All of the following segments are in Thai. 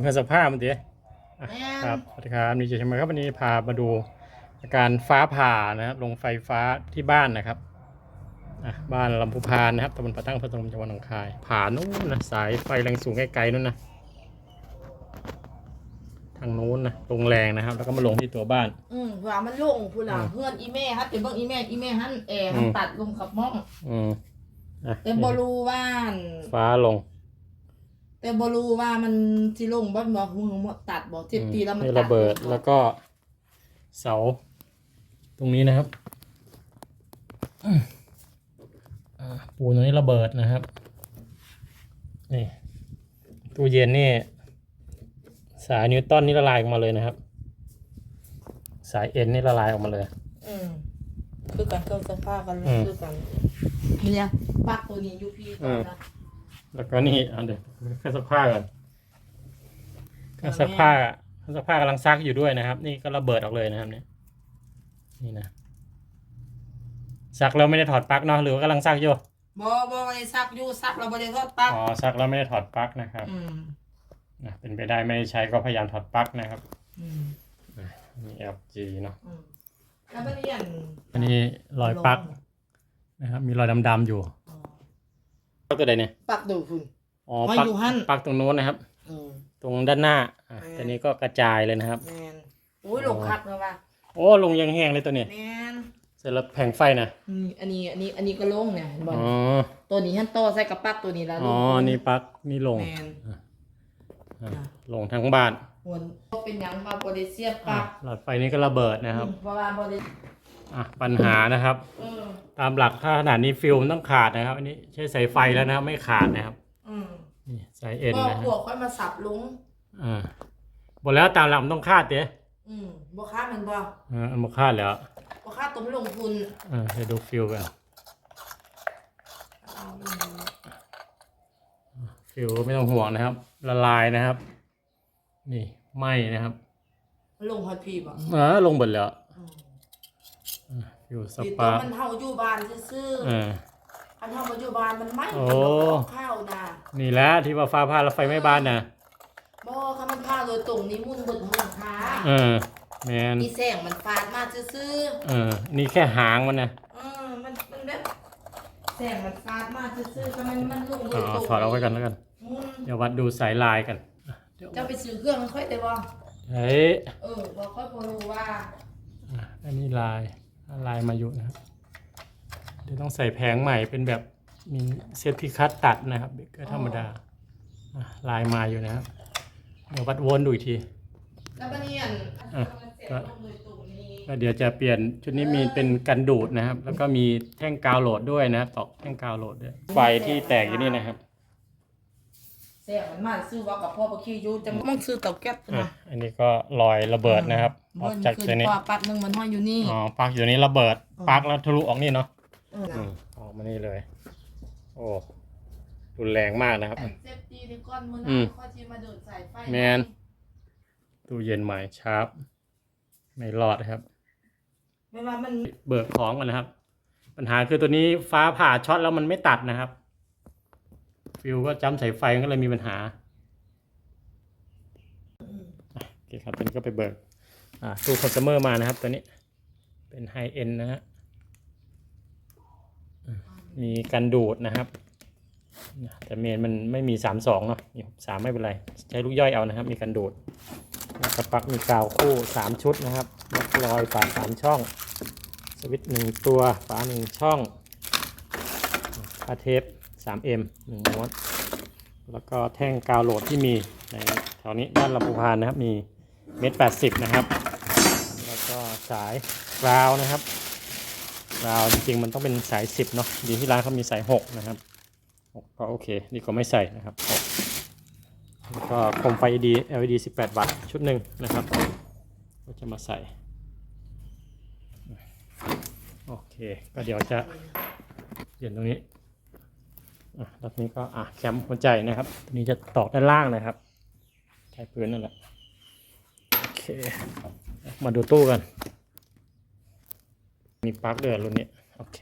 เครื่องซักผ้ามันเดี๋ยวแม่นครับสวัสดีครับนี่เจะใช่ไหมครับวันนี้พามาดูอาการฟ้าผ่านะครับลงไฟฟ้าที่บ้านนะครับอะบ้านลำพูพานนะครับตำบลปะตั้งพระตรมจังหวัดหนองคาย ผ่านู้นนะสายไฟแรงสูงไกลๆนู้นนะทางนู้นนะลงแรงนะครับ แล้วก็มาลงที่ตัวบ้าน อืมว่ามันโล่งพูดล่ะอืมเพื่อนอีแม่ฮัทเดี๋ยวเบิ่งอีแม่อีแม่ฮันแอร์มันอืมตัดลงกับหม้อง อืมอะแต่บ่รู้ว่าอันฟ้าลง แต่บ่รู้ว่ามันสิลงบ่บ่มือหมดตัดบ่เจ็บตีแล้วมันนี่ตัระเบิดแล้วก็เสา ตรงนี้นะครับอืมอ่าปูนตรงนี้ระเบิดนะครับ นี่ตู้เย็นนี่สายนิวตันนี่ละลายออกมาเลยนะครับ สายเอ็นนี่ละลายออกมาเลย อืมคือกันเครื่องซักผ้ากันอืม คือกันเนี่ยปลักตัวนี้อยู่พี่ก่อนนะ แล้วก็นี่อะเดี๋ยวเครื่องซักผ้าก่อนเครื่องซักผ้าเครื่องซักผ้ากำลังซักอยู่ด้วยนะครับ นี่ก็ระเบิดออกเลยนะครับเนี่ยนี่นะซักแล้วไม่ได้ถอดปลั๊กเนาะหรือว่ากำลังซักอยู่บ่บ่ได้ซักอยู่ซักเราบ่ได้ทอดปลักอ๋อซักแล้วไม่ได้ถอดปลั๊กนะครับอืมนะเป็นไปได้ไม่ได้ใช้ก็พยายามถอดปลั๊กนะครับอืมมี LG เนาะอืมแล้วบัดนี้อันอันนี้รอยปลั๊กนะครับ มีรอยดำๆอยู่ อ๋อ ปลั๊กตัวใดเนี่ยปลักดูคุณอ๋อไม่ปลั๊กอยู่หั่นปลั๊กตรงโน้นนะครับอืมตรงด้านหน้าอะแม่นตัวนี้ก็กระจายเลยนะครับ แมนอุ้ยลงคักเลยว่ะโอ้ลงยังแห้งเลยตัวเนี้ยแมนเสร็จแล้วแผงไฟนะอืมอันนี้อันนี้อันนี้ก็ลงเนี่ยเห็นบ่อ๋อตัวนี้ฮันโตใส่กับปลักตัวนี้แล้วอ๋อนี่ปลั๊กนี่ลงแมนอะอะลงทั้งบ้านหวนเป็นหยังมาโพลิเซียปอะลักหลอดไฟนี้ก็ระเบิดนะครับอืมเพราะว่าโพลิ อะปัญหานะครับ อืมตามหลักถ้าขนาดนี้ฟิลมนต้องขาดนะครับ อันนี้ใช้สายไฟแล้วนะครับไม่ขาดนะครับอืมนี่สายเอ็นก็นะฮะพวกค่อยมาสับลุง อ่าหมดแล้วตามหลักมันต้องคาดเด้อืมบ่ค่ามันบ่อ่าเอามาคาดแล้วบ่ค่าตัวไม่ลงทุนอ่าเดี๋ยวดูฟิลกันเอาอืมฟิลไม่ต้องห่วงนะครับ ละลายนะครับ นี่ไหมนะครับ มันลงฮอตพีบ่อ่าลงหมดแล้ว อืม อ่าฟิลสดีตัปาวร์มันเฮาอยู่บ้านซื่ออ่าๆอันเฮาบ่อยู่บ้านมันไหม้โอ้ มันบ่ออกข้าวนะนี่แหละที่ว่าฟ้าผ่าแล้วไฟไหม้บ้านนะบ่ค่ะมันพาโดยตรงนี้มุ่นเบิดทั้งหลังคาเออแมนมีแสงมันฟาดมาซื่อเออ นี่แค่หางมันนะๆเออมันมันแบบแสงมันฟาดมาซื่อๆก็มันมันลุ่งโดอ๋ยอตรงถอดเอาไว้กันแล้วกันอืมเดี๋ยววัดดูสายลายกันอะเดี๋ยวเจะไปซื้อเครื่องมันค่อยได้บ่เฮ้ยเออบ่ค่อยบ่รู้ว่าอะอันนี้ลาย ลายมาอยู่นะครับเดี๋ยวต้องใส่แผงใหม่เป็นแบบมีเซตพิคัตตัดนะครับเบรกเกอร์ธรรมดาอะลายมาอยู่นะครับเดี๋ยววัดวนดูอีกทีแล้วบัดนี้อันอะมันแสงลงโดยตรงนี้ก็เดี๋ยวจะเปลี่ยนชุดนี้มีเป็นกันดูดนะครับ แล้วก็มีแท่งกาวโหลดด้วยนะตอกแท่งกาวโหลดด้วยไฟที่แตกอยู่นี่นะครับ แสงมันมาซื้อว่ากับพ่อบ่ขี้อยู่จะมันซื้อเตาแก๊สอะนะอันนี้ก็รอยระเบิดนะครับออกจากขึ้ตัวนี้พอปัดหนึงมันห้อยอยู่นี่อ๋อปลั๊กอยู่นี้ระเบิดอืมปลั๊กแล้วทะลุออกนี่เนาะเอออืมออกมานี่เลย โอ้รุนแรงมากนะครับเซฟตี้ในก้อนมืออืนะมค่อยสิมาเดินสายไฟแมนตู้เย็นใหม่ชาร์ปไม่รอดนะครับไม่ว่ามันเบิกของกันนะครับ ปัญหาคือตัวนี้ฟ้าผ่าช็อตแล้วมันไม่ตัดนะครับ ฟิวก็จำสายไฟก็เลยมีปัญหาโอเคครับตัวนี้ก็ไปเบิกอ่าตู้คอน sumer มานะครับตัวนี้เป็นไฮเอ็นนะฮะมีกันดูดนะครับ แต่เมนมันไม่มีสามสองเนาะมีสามไม่เป็นไร ใช้ลูกย่อยเอานะครับ มีกันดูดกระปักมีกาวคู่สามชุดนะครับล็อกรอยฝาสามช่อง สวิตช์หนึ่งตัวฝาหนึ่งช่องผ้าเทป 3M หนึ่งม้วนแล้วก็แท่งกาวโหลดที่มีในแถวนี้ด้านลำพูพานนะครับ มีเมตรแปดสิบนะครับ แล้วก็สายกราวนะครับกราวจริงๆ มันต้องเป็นสายสิบเนาะดีที่ร้านเขามีสายหกนะครับหกก็โอเคดีกว่าไม่ใส่นะครับหกแล้วก็โคมไฟ LED LED 18 วัตต์ชุดหนึ่งนะครับก็จะมาใส่โอเค ก็เดี๋ยวจะเปลี่ยนตรงนี้ อะแล้วนี้ก็อะแคมหัวใจนะครับตัวนี้จะตอกด้านล่างนะครับใช้พื้นนั่นแหละโอเคมาดูตู้กัน มีปลั๊กเดือดรุ่นนี้โอเค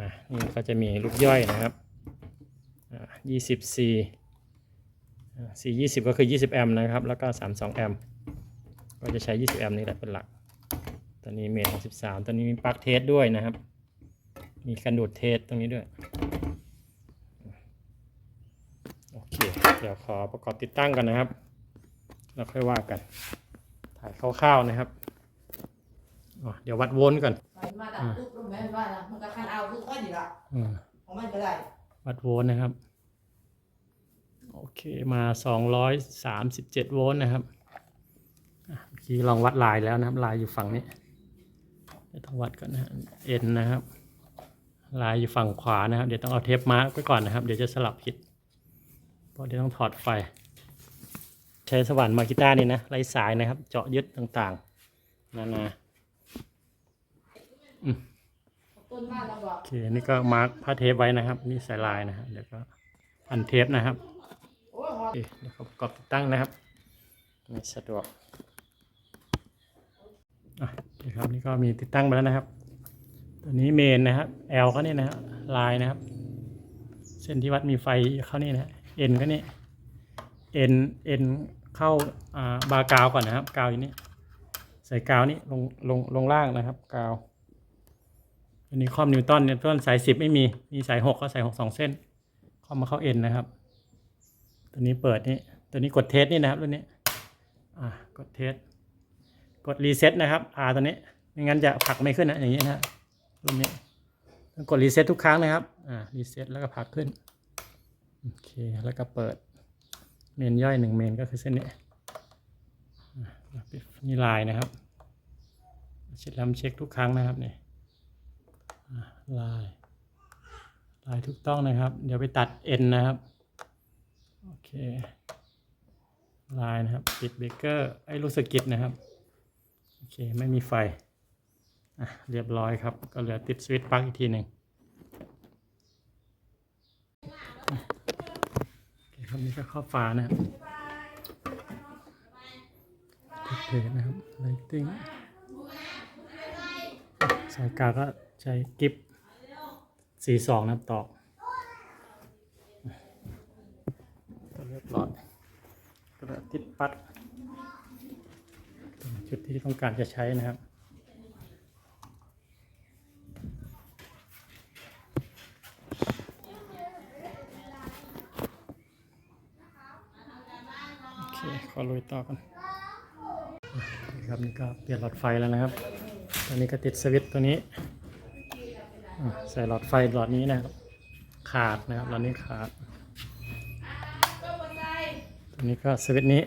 อะนี่ก็จะมีลูกย่อยนะครับอ่า 20C อสี่ยี่สิบก็คือยี่สิบแอมป์นะครับ แล้วก็สามสองแอมป์ก็จะใช้ยี่สิบแอมป์นี่แหละเป็นหลักตอนนี้เมทสิบสามตอนนี้มีปลั๊กเทสด้วยนะครับ มีกันดูดเทสตรงนี้ด้วย โอเค เดี๋ยวขอประกอบติดตั้งกันนะครับ แล้วค่อยว่ากัน ถ่ายคร่าวๆนะครับอ๋อเดี๋ยววัดโวลต์ก่อนไปมาดับปุ๊บลงแม่นว่าละมันก็คันเอาคือค่อยดีละอืมของมันก็ได้ วัดโวลต์นะครับ โอเคมา237โวลต์นะครับอะเมื่อกี้ลองวัดลายแล้วนะครับ ลายอยู่ฝั่งนี้เดี๋ยวต้องวัดก่อนนะฮะ N นะครับ ลายอยู่ฝั่งขวานะครับ เดี๋ยวต้องเอาเทปมาร์กไว้ก่อนนะครับ เดี๋ยวจะสลับผิด เพราะเดี๋ยวต้องถอดไฟ ใช้สว่านมากิต้านี่นะไร้สายนะครับ เจาะยึดต่างๆนานาต้นนเราบอกโอเคนี่ก็มาร์กผ้าเทปไว้นะครับ นี่สายลายนะฮะเดี๋ยวก็พันเทปนะครับโอเคเดี๋ยวประกอบติดตั้งนะครับไม่สะดวกอะโอเคครับนี่ก็มีติดตั้งไปแล้วนะครับ ตัวนี้เมนนะครับ L เขานี่นะฮะลายนะครับ เส้นที่วัดมีไฟเข้านี่นะฮะ N ก็นี่ N N เข้าอ่าบาร์กาวก่อนนะครับ กาวอยู่นี่ใส่กาวนี่ลงลงลงล่างนะครับ กาว อันนี้คอมนิวตันเนี่ยต้นสายสิบไม่มีมีสายหกก็สายหกสองเส้นคอมมาเข้าเอ็นนะครับ ตัวนี้เปิดนี่ตัวนี้กดเทสนี่นะครับตัวนี้อ่ากดเทสกดรีเซ็ตนะครับอ่าตัวนี้ไม่งั้นจะผลักไม่ขึ้นนะอย่างนี้นะรุ่นนี้ต้องกดรีเซ็ตทุกครั้งนะครับอ่ารีเซ็ตแล้วก็ผลักขึ้น โอเค แล้วก็เปิดเมนย่อยหนึ่งเมนก็คือเส้นนี้ปิดนี่ลายนะครับเช็ดล้วเช็คทุกครั้งนะครับเนี่ยลาย ลายถูกต้องนะครับ เดี๋ยวไปตัดเอ็นนะครับ โอเค ลายนะครับ ปิดเบรกเกอร์ ไอ้ลูกสะกิดนะครับ โอเค ไม่มีไฟ อะ เรียบร้อยครับ ก็เหลือติดสวิตช์ปลั๊กอีกทีหนึ่งอะ โอเครับนี่ก็ครอบฝานะครับติดเพจนะครับ lighting สายกาก็ใช้กิฟสีสองนะครับตอกเรียบร้อยก็เหลือติดปลั๊กเป็นชุดที่ต้องการจะใช้นะครับ โอ เคขอลุยต่อกันนะครับนี่ก็เปลี่ยนหลอดไฟแล้วนะครับ ตอนนี้ก็ติดสวิตตัวนี้ใส่หลอดไฟหลอดนี้นะครับ ขาดนะครับหลอดนี้ขาดตัวนี้ก็สวิตนี้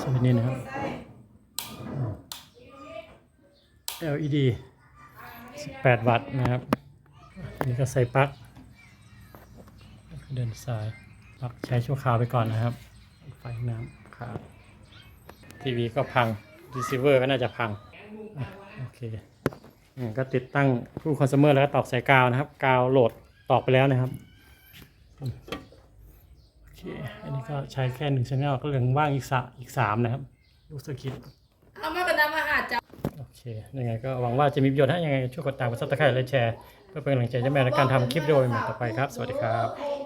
สวิตนี้นะครับ LED 18 วัตต์นะครับนนี้ก็ใส่ปลั๊ก เดินสายปลั๊กใช้ชั่วคราวไปก่อนนะครับ ไฟน้ำขาดทีวีก็พังรีเซิเวอร์ก็น่าจะพังอโอเคอืมก็ติดตั้งผู้คอน sumer แล้วก็ตอกสายกาวนะครับ กาวโหลดตอกไปแล้วนะครับโอเคอันนี้ก็ใช้แค่หนึ่งชแนก็เหลือว่างอีกสะอีกสามนะครับ ลูกสกิด เคยังไงก็หวังว่าจะมีประโยชน์ให้ยังไงช่วยกดติดตามกดซับสไครต์และแชร์ เพื่อเป็นกำลังใจให้แม่ในการทำคลิปวิดีโอใหม่ๆต่อไปครับ สวัสดีครับ